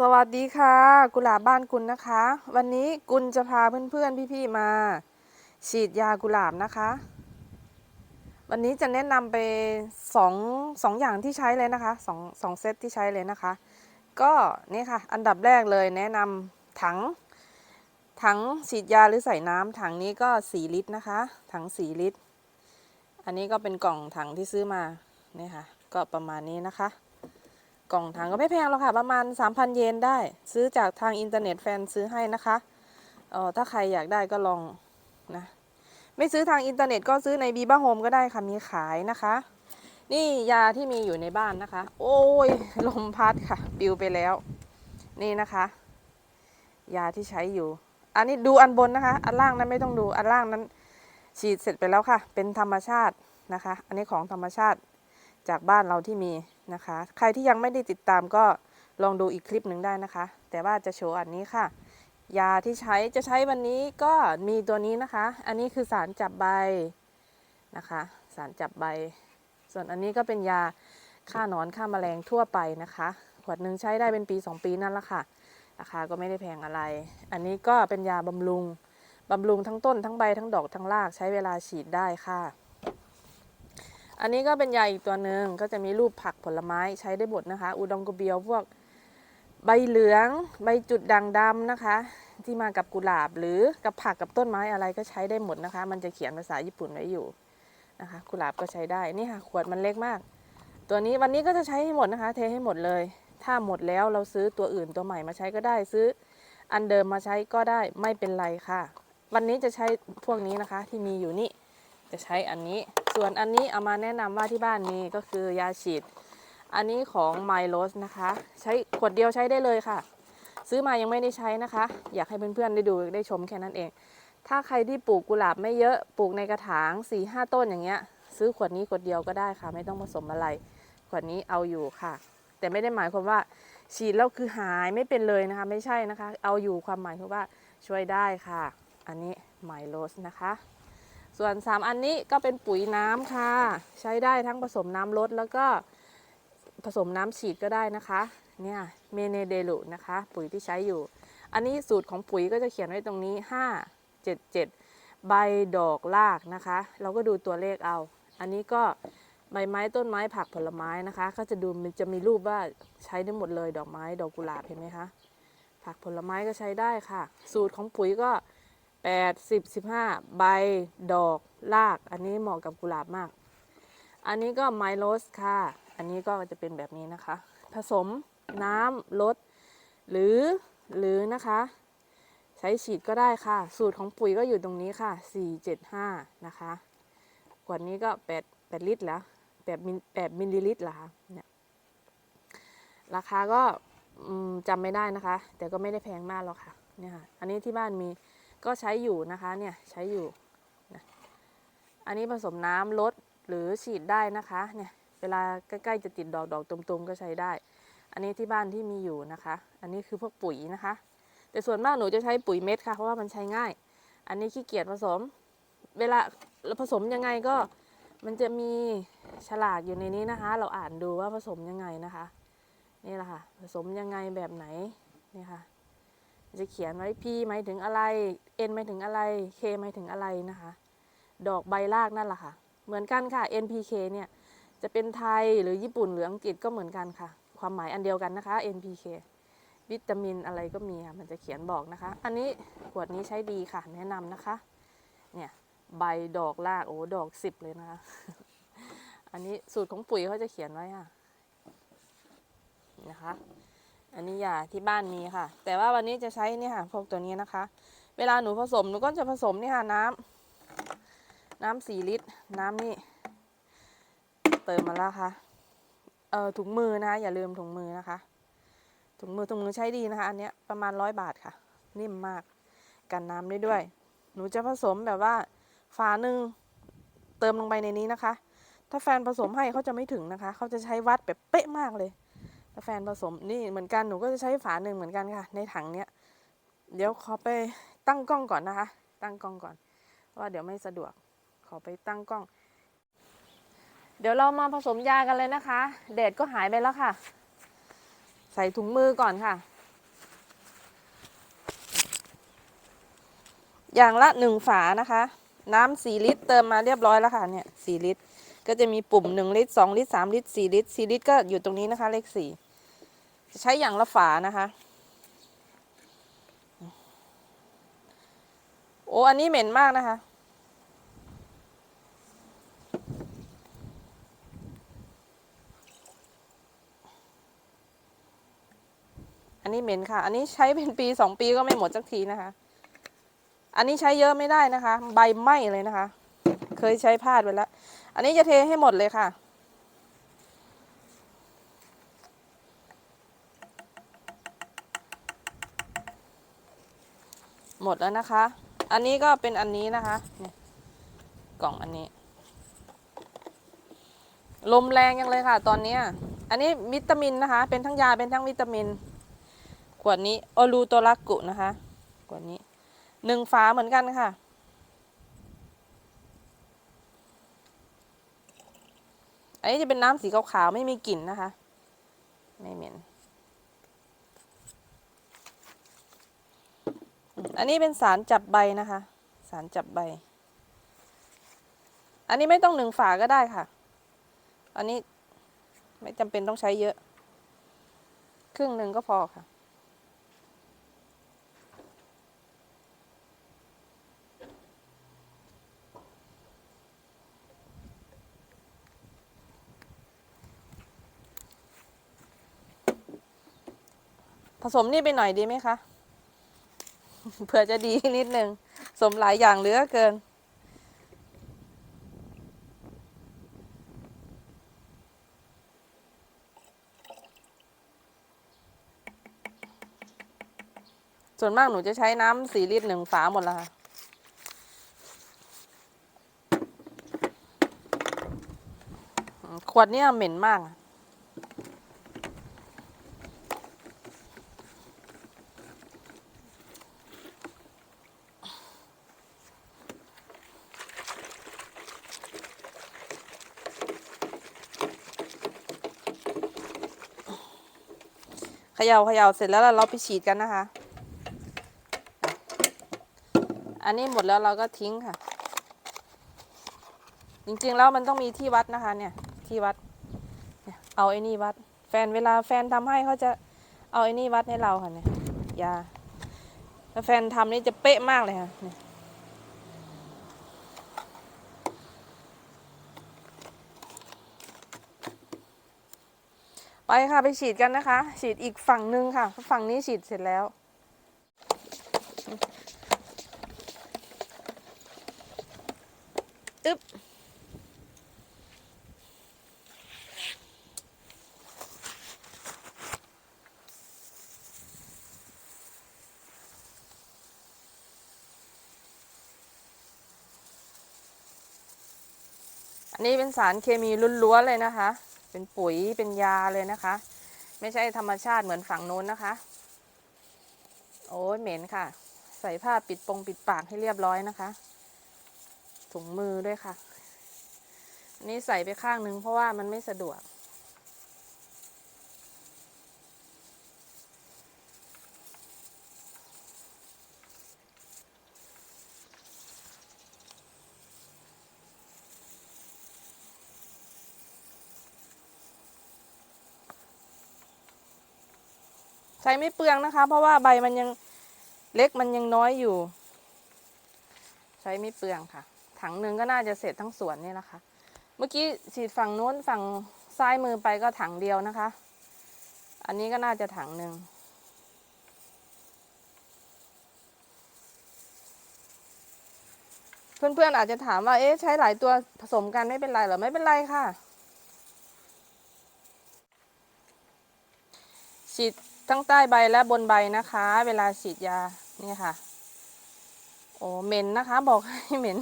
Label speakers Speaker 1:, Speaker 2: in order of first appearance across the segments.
Speaker 1: สวัสดีค่ะ กุหลาบบ้านกุลนะคะ วันนี้กุลจะพาเพื่อนๆพี่ๆมา ฉีดยากุหลาบนะคะ วันนี้จะแนะนำไปสองสองอย่างที่ใช้เลยนะคะสองสองเซตที่ใช้เลยนะคะ ก็นี่ค่ะ อันดับแรกเลยแนะนำถัง ถังฉีดยาหรือใส่น้ำถังนี้ก็สี่ลิตรนะคะ ถังสี่ลิตร อันนี้ก็เป็นกล่องถังที่ซื้อมาเนี่ยค่ะ ก็ประมาณนี้นะคะ กล่องถังก็ไม่แพงหรอกค่ะ ประมาณ 3,000 เยนได้ ซื้อจากทางอินเทอร์เน็ตแฟนซื้อให้นะคะเออถ้าใครอยากได้ก็ลองนะ ไม่ซื้อทางอินเทอร์เน็ตก็ซื้อในบีบ้าโฮมก็ได้ค่ะ มีขายนะคะ นี่ยาที่มีอยู่ในบ้านนะคะ โอ้ย ลมพัดค่ะปิวไปแล้ว นี่นะคะ ยาที่ใช้อยู่ อันนี้ดูอันบนนะคะ อันล่างนั้นไม่ต้องดูอันล่างนั้น ฉีดเสร็จไปแล้วค่ะ เป็นธรรมชาตินะคะ อันนี้ของธรรมชาติจากบ้านเราที่มี นะคะ ใครที่ยังไม่ได้ติดตามก็ลองดูอีกคลิปหนึ่งได้นะคะ แต่ว่าจะโชว์อันนี้ค่ะ ยาที่ใช้จะใช้วันนี้ก็มีตัวนี้นะคะ อันนี้คือสารจับใบนะคะ สารจับใบ ส่วนอันนี้ก็เป็นยาฆ่าหนอนฆ่าแมลงทั่วไปนะคะ ขวดหนึ่งใช้ได้เป็นปี 2 ปีนั่นละค่ะ ราคาก็ไม่ได้แพงอะไร อันนี้ก็เป็นยาบำรุงบำรุงทั้งต้นทั้งใบทั้งดอกทั้งรากใช้เวลาฉีดได้ค่ะ อันนี้ก็เป็นยาอีกตัวหนึ่งก็จะมีรูปผักผลไม้ใช้ได้หมดนะคะอุดงกเบียวพวกใบเหลือง ใบจุดด่างดำนะคะ ที่มากับกุหลาบหรือกับผักกับต้นไม้อะไรก็ใช้ได้หมดนะคะ มันจะเขียนภาษาญี่ปุ่นไว้อยู่นะคะ กุหลาบก็ใช้ได้นี่ค่ะขวดมันเล็กมาก ตัวนี้วันนี้ก็จะใช้ให้หมดนะคะ เทให้หมดเลย ถ้าหมดแล้วเราซื้อตัวอื่นตัวใหม่มาใช้ก็ได้ซื้อ อันเดิมมาใช้ก็ได้ไม่เป็นไรค่ะ วันนี้จะใช้พวกนี้นะคะที่มีอยู่นี่จะใช้อันนี้ ส่วนอันนี้เอามาแนะนำว่าที่บ้านมีก็คือยาฉีด อันนี้ของ m y l o s นะคะ ใช้ขวดเดียวใช้ได้เลยค่ะ ซื้อมายังไม่ได้ใช้นะคะ อยากให้เพื่อนๆได้ดูได้ชมแค่นั้นเอง ถ้าใครที่ปลูกกุหลาบไม่เยอะปลูกในกระถาง4ีหต้นอย่างเงี้ย ซื้อขวดนี้ขวดเดียวก็ได้ค่ะ ไม่ต้องผสมอะไร ขวดนี้เอาอยู่ค่ะ แต่ไม่ได้หมายความว่าฉีดแล้วคือหายไม่เป็นเลยนะคะ ไม่ใช่นะคะ เอาอยู่ความหมายคือว่าช่วยได้ค่ะ อันนี้ m y l o s นะคะ ส่วน 3 อันนี้ก็เป็นปุ๋ยน้ำค่ะ ใช้ได้ทั้งผสมน้ำลดแล้วก็ผสมน้ำฉีดก็ได้นะคะเนี่ยเมเนเดลุนะคะ ปุ๋ยที่ใช้อยู่ อันนี้สูตรของปุ๋ยก็จะเขียนไว้ตรงนี้ 5 7 7 ใบดอกรากนะคะ เราก็ดูตัวเลขเอา อันนี้ก็ใบไม้ต้นไม้ผักผลไม้นะคะ ก็จะดูมันจะมีรูปว่าใช้ได้หมดเลย ดอกไม้ดอกกุหลาบเห็นไหมคะผักผลไม้ก็ใช้ได้ค่ะ สูตรของปุ๋ยก็ 8 10 15 ใบดอกราก อันนี้เหมาะกับกุหลาบมาก อันนี้ก็ไมโลสค่ะ อันนี้ก็จะเป็นแบบนี้นะคะ ผสมน้ำลดหรือหรือนะคะ ใช้ฉีดก็ได้ค่ะ สูตรของปุ๋ยก็อยู่ตรงนี้ค่ะ 475 นะคะขวดนี้ก็ 8 8 ลิตรแล้ว8มิล8มิลลิลิตรเหรอคะเนี่ยราคาก็จำไม่ได้นะคะ แต่ก็ไม่ได้แพงมากหรอกค่ะเนี่ยค่ะ อันนี้ที่บ้านมี ก็ใช้อยู่นะคะเนี่ยใช้อยู่นะอันนี้ผสมน้ำลดหรือฉีดได้นะคะเนี่ยเวลาใกล้ๆจะติดดอกดอกตุ่มๆก็ใช้ได้ อันนี้ที่บ้านที่มีอยู่นะคะ อันนี้คือพวกปุ๋ยนะคะ แต่ส่วนมากหนูจะใช้ปุ๋ยเม็ดค่ะเพราะว่ามันใช้ง่าย อันนี้ขี้เกียจผสม เวลาเราผสมยังไงก็มันจะมีฉลากอยู่ในนี้นะคะ เราอ่านดูว่าผสมยังไงนะคะ นี่แหละค่ะ ผสมยังไงแบบไหนนี่ค่ะ จะเขียนไว้ P หมายถึงอะไร N หมายถึงอะไร K หมายถึงอะไรนะคะ ดอกใบรากนั่นแหละค่ะ เหมือนกันค่ะ NPK เนี่ยจะเป็นไทยหรือญี่ปุ่นหรืออังกฤษก็เหมือนกันค่ะ ความหมายอันเดียวกันนะคะ NPK วิตามินอะไรก็มีค่ะ มันจะเขียนบอกนะคะ อันนี้ขวดนี้ใช้ดีค่ะ แนะนำนะคะ เนี่ยใบดอกรากโอ้ดอกสิบเลยนะคะ อันนี้สูตรของปุ๋ยเขาจะเขียนไว้ค่ะนะคะ อันนี้ยาที่บ้านมีค่ะ แต่ว่าวันนี้จะใช้นี่ค่ะพวกตัวนี้นะคะ เวลาหนูผสมหนูก็จะผสมนี่ค่ะน้ำน้ำสี่ลิตร น้ำนี่เติมมาแล้วค่ะเอ่อถุงมือนะคะอย่าลืมถุงมือนะคะ ถุงมือถุงมือใช้ดีนะคะ อันเนี้ยประมาณร้อยบาทค่ะ นิ่มมากกันน้ำได้ด้วย หนูจะผสมแบบว่าฝาหนึ่งเติมลงไปในนี้นะคะ ถ้าแฟนผสมให้เขาจะไม่ถึงนะคะ เขาจะใช้วัดแบบเป๊ะมากเลย กาแฟผสมนี่เหมือนกันหนูก็จะใช้ฝาหนึ่งเหมือนกันค่ะ ในถังเนี้ยเดี๋ยวขอไปตั้งกล้องก่อนนะคะ ตั้งกล้องก่อนว่าเดี๋ยวไม่สะดวกขอไปตั้งกล้อง เดี๋ยวเรามาผสมยากันเลยนะคะแดดก็หายไปแล้วค่ะ ใส่ถุงมือก่อนค่ะ อย่างละหนึ่งฝานะคะ น้ำสี่ลิตรเติมมาเรียบร้อยแล้วค่ะเนี่ยสี่ลิตรก็จะมีปุ่มหนึ่งลิตรสองลิตรสามลิตรสี่ลิตรสี่ลิตรก็อยู่ตรงนี้นะคะเลขสี่ ใช้อย่างละฝานะคะ โอ้อันนี้เหม็นมากนะคะ อันนี้เหม็นค่ะ อันนี้ใช้เป็นปีสองปีก็ไม่หมดสักทีนะคะ อันนี้ใช้เยอะไม่ได้นะคะ ใบไหม้เลยนะคะ เคยใช้พลาดไปแล้ว อันนี้จะเทให้หมดเลยค่ะ หมดแล้วนะคะ อันนี้ก็เป็นอันนี้นะคะเนี่ยกล่องอันนี้ ลมแรงยังเลยค่ะ ตอนนี้อันนี้วิตามินนะคะ เป็นทั้งยาเป็นทั้งวิตามิน ขวดนี้โอรูโตรักกุนะคะขวดนี้หนึ่งฝาเหมือนกันค่ะอันนี้จะเป็นน้ำสีขาวๆไม่มีกลิ่นนะคะ ไม่เหม็น อันนี้เป็นสารจับใบนะคะ สารจับใบ อันนี้ไม่ต้องหนึ่งฝาก็ได้ค่ะ อันนี้ไม่จำเป็นต้องใช้เยอะ ครึ่งหนึ่งก็พอค่ะ ผสมนี่ไปหน่อยดีไหมคะ เผื่อจะดีนิดนึง สมหลายอย่างเหลือเกิน ส่วนมากหนูจะใช้น้ำสี่ลิตรหนึ่งฝาหมดแล้วค่ะขวดเนี้ยเหม็นมาก ย่าเขย่าเสร็จแล้วเราไปฉีดกันนะคะ อันนี้หมดแล้วเราก็ทิ้งค่ะ จริงๆแล้วมันต้องมีที่วัดนะคะ เนี่ย ที่วัด เอาไอ้นี่วัด แฟนเวลาแฟนทำให้เขาจะเอาไอ้นี่วัดให้เราค่ะเนี่ยยาถ้าแฟนทำนี่จะเป๊ะมากเลยค่ะเนี่ย ไปค่ะไปฉีดกันนะคะ ฉีดอีกฝั่งหนึ่งค่ะ ฝั่งนี้ฉีดเสร็จแล้ว อึ๊บอันนี้เป็นสารเคมีล้วนๆเลยนะคะ เป็นปุ๋ยเป็นยาเลยนะคะ ไม่ใช่ธรรมชาติเหมือนฝั่งโน้นนะคะ โอ้ยเหม็นค่ะ ใส่ผ้าปิดปงปิดปากให้เรียบร้อยนะคะ ถุงมือด้วยค่ะน,นี่ใส่ไปข้างนึงเพราะว่ามันไม่สะดวก ช้ไม่เปลืองนะคะ เพราะว่าใบมันยังเล็กมันยังน้อยอยู่ ใช้ไม่เปลืองค่ะ ถังหนึ่งก็น่าจะเสร็จทั้งสวนนี่แหละค่ะ เมื่อกี้ฉีดฝั่งโน้นฝั่งซ้ายมือไปก็ถังเดียวนะคะ อันนี้ก็น่าจะถังหนึ่งเพื่อนๆอาจจะถามว่า เอ๊ะ ใช้หลายตัวผสมกันไม่เป็นไรหรอ ไม่เป็นไรค่ะ ฉีด ทั้งใต้ใบและบนใบนะคะ เวลาฉีดยานี่ค่ะ โอ้เหม็นนะคะ บอกให้เหม็น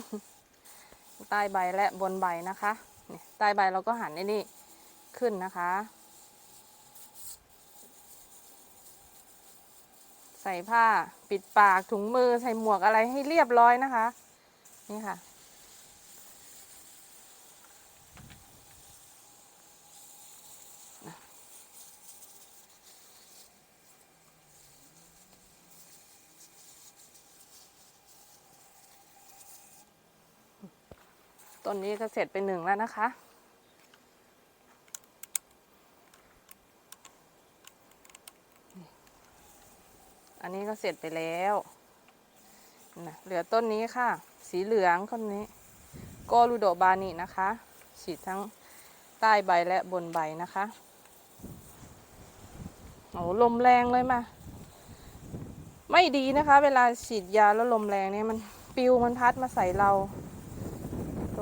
Speaker 1: ใต้ใบและบนใบนะคะใต้ใบเราก็หันไอ้นี่ขึ้นนะคะ ใส่ผ้าปิดปากถุงมือใส่หมวกอะไรให้เรียบร้อยนะคะ นี่ค่ะ ต้นนี้ก็เสร็จไปหนึ่งแล้วนะคะ อันนี้ก็เสร็จไปแล้วนะเหลือต้นนี้ค่ะ สีเหลืองต้นนี้โกลูโดบานินะคะ ฉีดทั้งใต้ใบและบนใบนะคะโอ้ลมแรงเลยมา ไม่ดีนะคะ เวลาฉีดยาแล้วลมแรงเนี่ยมันปิวมันพัดมาใส่เรา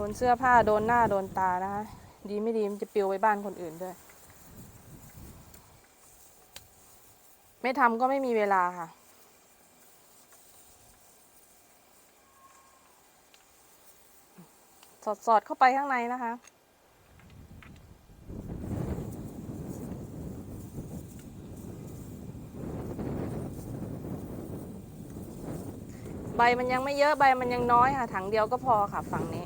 Speaker 1: นเสื้อผ้าโดนหน้าโดนตานะคะ ดีไม่ดีมันจะปิวไปบ้านคนอื่นด้วย ไม่ทำก็ไม่มีเวลาค่ะ สอดสอดเข้าไปข้างในนะคะใบมันยังไม่เยอะใบมันยังน้อยค่ะ ถังเดียวก็พอค่ะฝั่งนี้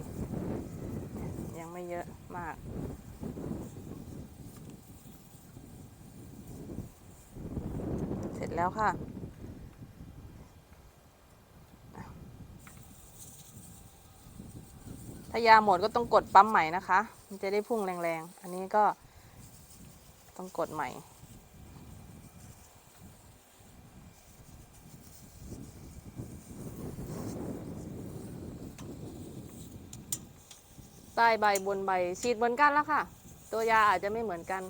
Speaker 1: ม่เยอะมาก เสร็จแล้วค่ะ ถ้ายาหมดก็ต้องกดปั๊มใหม่นะคะ มันจะได้พุ่งแรงๆ อันนี้ก็ต้องกดใหม่ ใต้ใบบนใบฉีดเหมือนกันแล้วค่ะ ตัวยาอาจจะไม่เหมือนกัน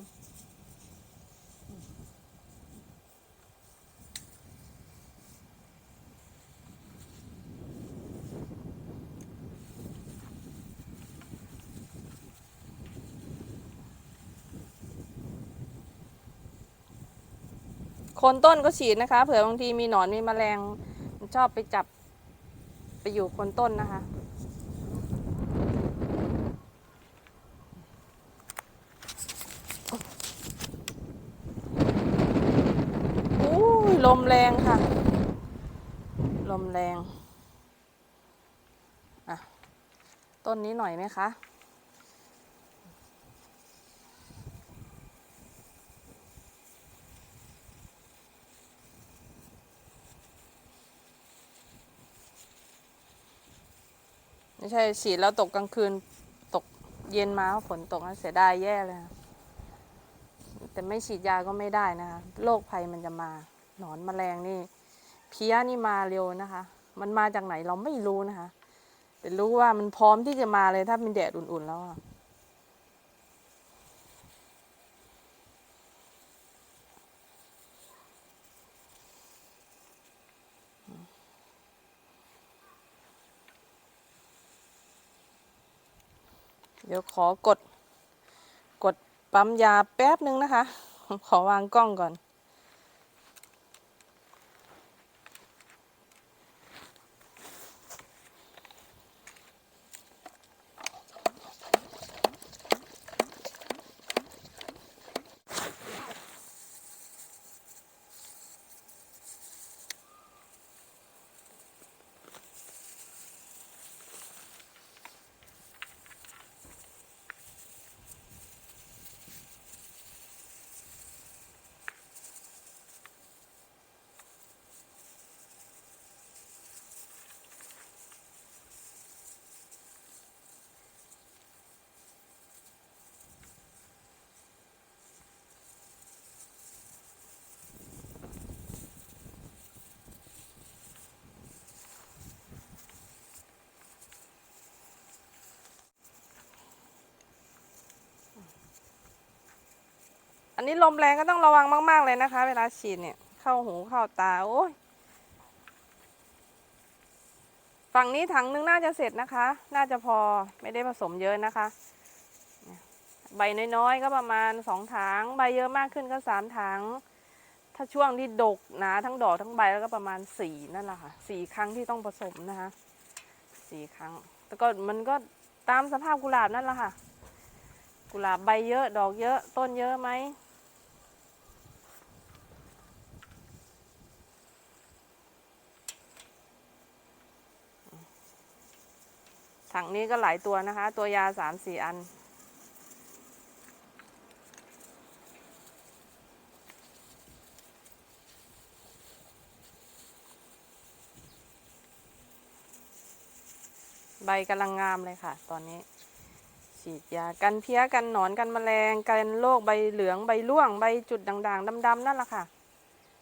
Speaker 1: คนต้นก็ฉีดนะคะ เผื่อบางทีมีหนอนมีแมลงชอบไปจับไปอยู่คนต้นนะคะ อู้ยลมแรงค่ะ ลม แรงอะต้นนี้หน่อยไหมคะ ไม่ใช่ฉีดแล้วตกกลางคืนตกเย็นมาฝนตกเสียดายแย่เลยแต่ไม่ฉีดยาก็ไม่ได้นะคะโรคภัยมันจะมา หนอนแมลงนี่ เพี้ยนี่มาเร็วนะคะ มันมาจากไหนเราไม่รู้นะคะ แต่รู้ว่ามันพร้อมที่จะมาเลยถ้าเป็นแดดอุ่นๆแล้วอะเดี๋ยวขอกด กดปั๊มยาแป๊บนึงนะคะ ขอวางกล้องก่อน อันนี้ลมแรงก็ต้องระวังมาก ๆ เลยนะคะ เวลาฉีดเนี่ย เข้าหูเข้าตาโอ้ยฝั่งนี้ถังนึงน่าจะเสร็จนะคะ น่าจะพอไม่ได้ผสมเยอะนะคะ ใบน้อยๆ ก็ประมาณสองถังใบเยอะมากขึ้นก็สามถังถ้าช่วงที่ดกหนาทั้งดอกทั้งใบแล้วก็ประมาณสี่นั่นแหละค่ะสี่ครั้งที่ต้องผสมนะคะสี่ครั้งแต่ก็มันก็ตามสภาพกุหลาบนั่นแหละค่ะ กุหลาบใบเยอะดอกเยอะต้นเยอะไหม ถังนี้ก็หลายตัวนะคะ ตัวยาสามสี่อัน ใบกำลังงามเลยค่ะ ตอนนี้ ฉีดยากันเพี้ยกันหนอนกันแมลงกันโรคใบเหลืองใบร่วง ใบจุดด่างๆดำๆนั่นแหละค่ะ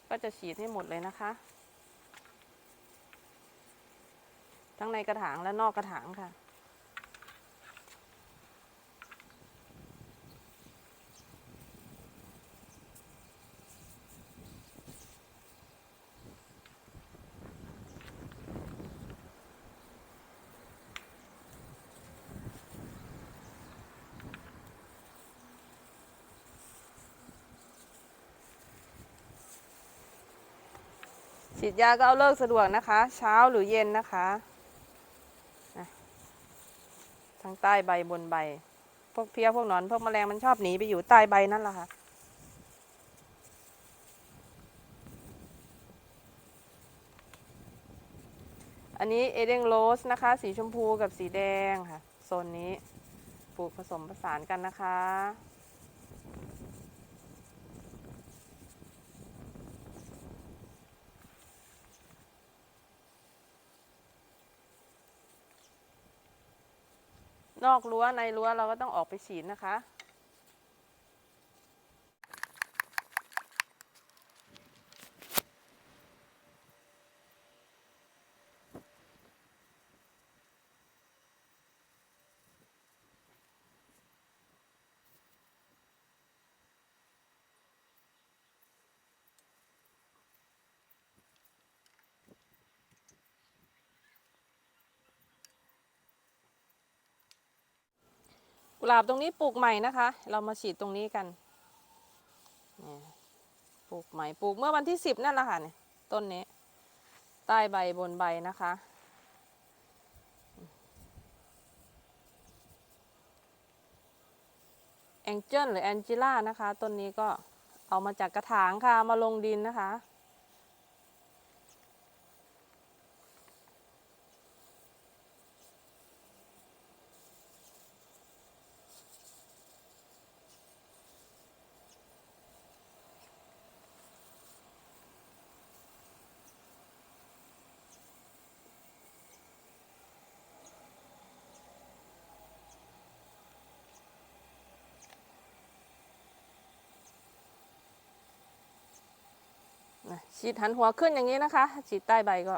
Speaker 1: ก็จะฉีดให้หมดเลยนะคะทั้งในกระถางและนอกกระถางค่ะ ฉีดยาก็เอาเลิกสะดวกนะคะ เช้าหรือเย็นนะคะทั้งใต้ใบบนใบ พวกเพี้ยพวกหนอน พวกแมลงมันชอบหนีไปอยู่ใต้ใบนั่นแหละค่ะอันนี้เอเดงโรสนะคะ สีชมพูกับสีแดงค่ะโซนนี้ปลูกผสมผสานกันนะคะ นอกรั้วในรั้วเราก็ต้องออกไปฉีดนะคะ หลาบตรงนี้ปลูกใหม่นะคะ เรามาฉีดตรงนี้กันปลูกใหม่ปลูกเมื่อวันที่สิบนั่นแหละค่ะเนี่ยต้นนี้ ใต้ใบบนใบนะคะ แองเจิลหรือแองจิล่านะคะ ต้นนี้ก็เอามาจากกระถางค่ะมาลงดินนะคะ ฉีดหันหัวขึ้นอย่างนี้นะคะฉีดใต้ใบก็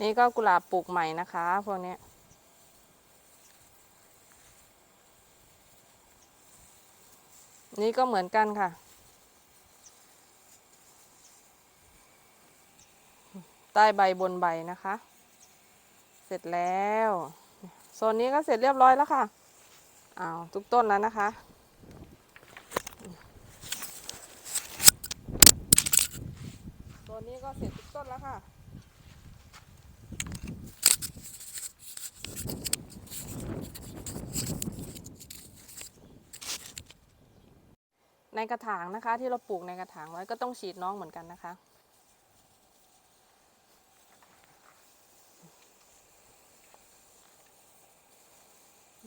Speaker 1: นี่ก็กุหลาบปลูกใหม่นะคะ พวกนี้นี่ก็เหมือนกันค่ะ ใต้ใบบนใบนะคะ เสร็จแล้วโซนนี้ก็เสร็จเรียบร้อยแล้วค่ะอ้าวทุกต้นแล้วนะคะโซนนี้ก็เสร็จทุกต้นแล้วค่ะ ในกระถางนะคะที่เราปลูกในกระถางไว้ก็ต้องฉีดน้องเหมือนกันนะคะ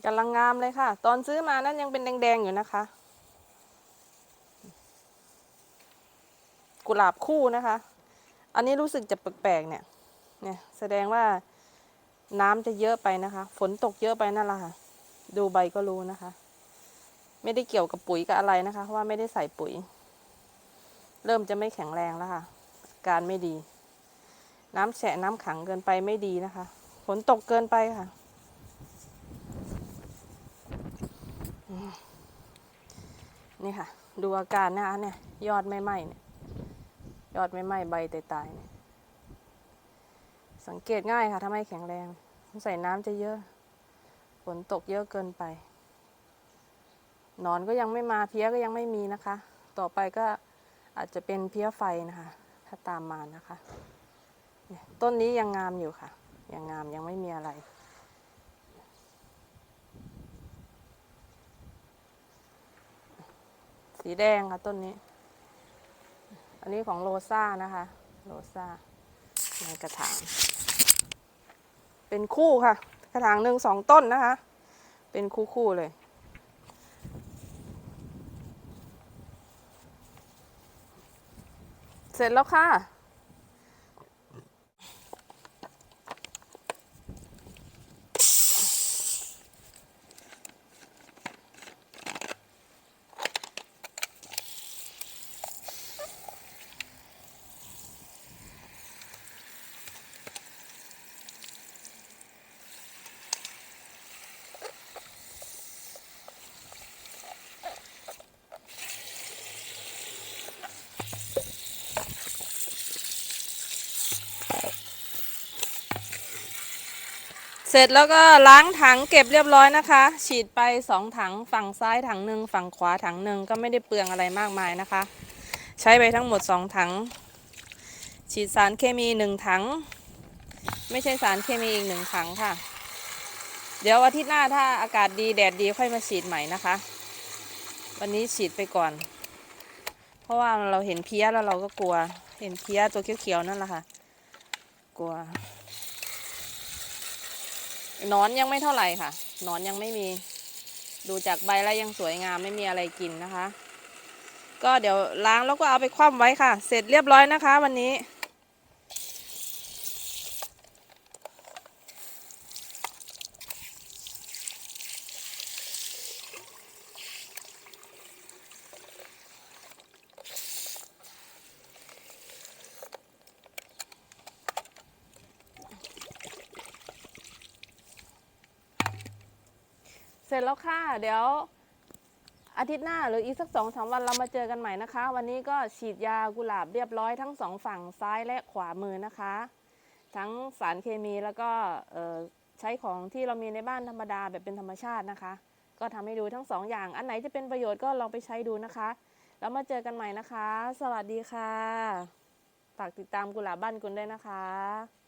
Speaker 1: กำลังงามเลยค่ะ ตอนซื้อมานั้นยังเป็นแดงๆอยู่นะคะ กุหลาบคู่นะคะ อันนี้รู้สึกจะแปลกๆเนี่ย เนี่ยแสดงว่า น้ำจะเยอะไปนะคะ ฝนตกเยอะไปนั่นแหละค่ะ ดูใบก็รู้นะคะ ไม่ได้เกี่ยวกับปุ๋ยกับอะไรนะคะเพราะว่าไม่ได้ใส่ปุ๋ย เริ่มจะไม่แข็งแรงแล้วค่ะ การไม่ดี น้ำแฉะน้ำขังเกินไปไม่ดีนะคะ ฝนตกเกินไปค่ะ นี่ค่ะ ดูอาการนะคะเนี่ย ยอดไม่ไหม้เนี่ย ยอดไม่ไหม้ใบตายๆเนี่ยสังเกตง่ายค่ะ ถ้าไม่แข็งแรง ใส่น้ำจะเยอะฝนตกเยอะเกินไป หนอนก็ยังไม่มาเพี้ยก็ยังไม่มีนะคะ ต่อไปก็อาจจะเป็นเพี้ยไฟนะคะ ถ้าตามมานะคะต้นนี้ยังงามอยู่ค่ะ ยังงามยังไม่มีอะไร สีแดงค่ะต้นนี้ อันนี้ของโรซ่านะคะ โรซ่าในกระถาง เป็นคู่ค่ะ กระถางหนึ่งสองต้นนะคะ เป็นคู่คู่เลย เสร็จแล้วค่ะ เสร็จแล้วก็ล้างถังเก็บเรียบร้อยนะคะ ฉีดไปสองถังฝั่งซ้ายถังหนึ่งฝั่งขวาถังหนึ่งก็ไม่ได้เปลืองอะไรมากมายนะคะ ใช้ไปทั้งหมดสองถัง ฉีดสารเคมีหนึ่งถัง ไม่ใช่สารเคมีอีกหนึ่งถังค่ะ เดี๋ยวอาทิตย์หน้าถ้าอากาศดีแดดดีค่อยมาฉีดใหม่นะคะ วันนี้ฉีดไปก่อน เพราะว่าเราเห็นเพี้ยแล้วเราก็กลัว เห็นเพี้ยตัวเขียวๆนั่นแหละค่ะ กลัว นอนยังไม่เท่าไหร่ค่ะนอนยังไม่มี ดูจากใบแล้วยังสวยงามไม่มีอะไรกินนะคะ ก็เดี๋ยวล้างแล้วก็เอาไปคว่ำไว้ค่ะ เสร็จเรียบร้อยนะคะ วันนี้ ร็จแล้วค่ะ เดี๋ยวอาทิตย์หน้าหรืออีกสักสองสามวันเรามาเจอกันใหม่นะคะ วันนี้ก็ฉีดยากุหลาบเรียบร้อยทั้งสองฝั่งซ้ายและขวามือนะคะ ทั้งสารเคมีแล้วก็ใช้ของที่เรามีในบ้านธรรมดาแบบเป็นธรรมชาตินะคะ ก็ทำให้ดูทั้งสองอย่าง อันไหนจะเป็นประโยชน์ก็ลองไปใช้ดูนะคะ แล้วมาเจอกันใหม่นะคะ สวัสดีค่ะ ฝากติดตามกุหลาบบ้านกุลด้วยนะคะ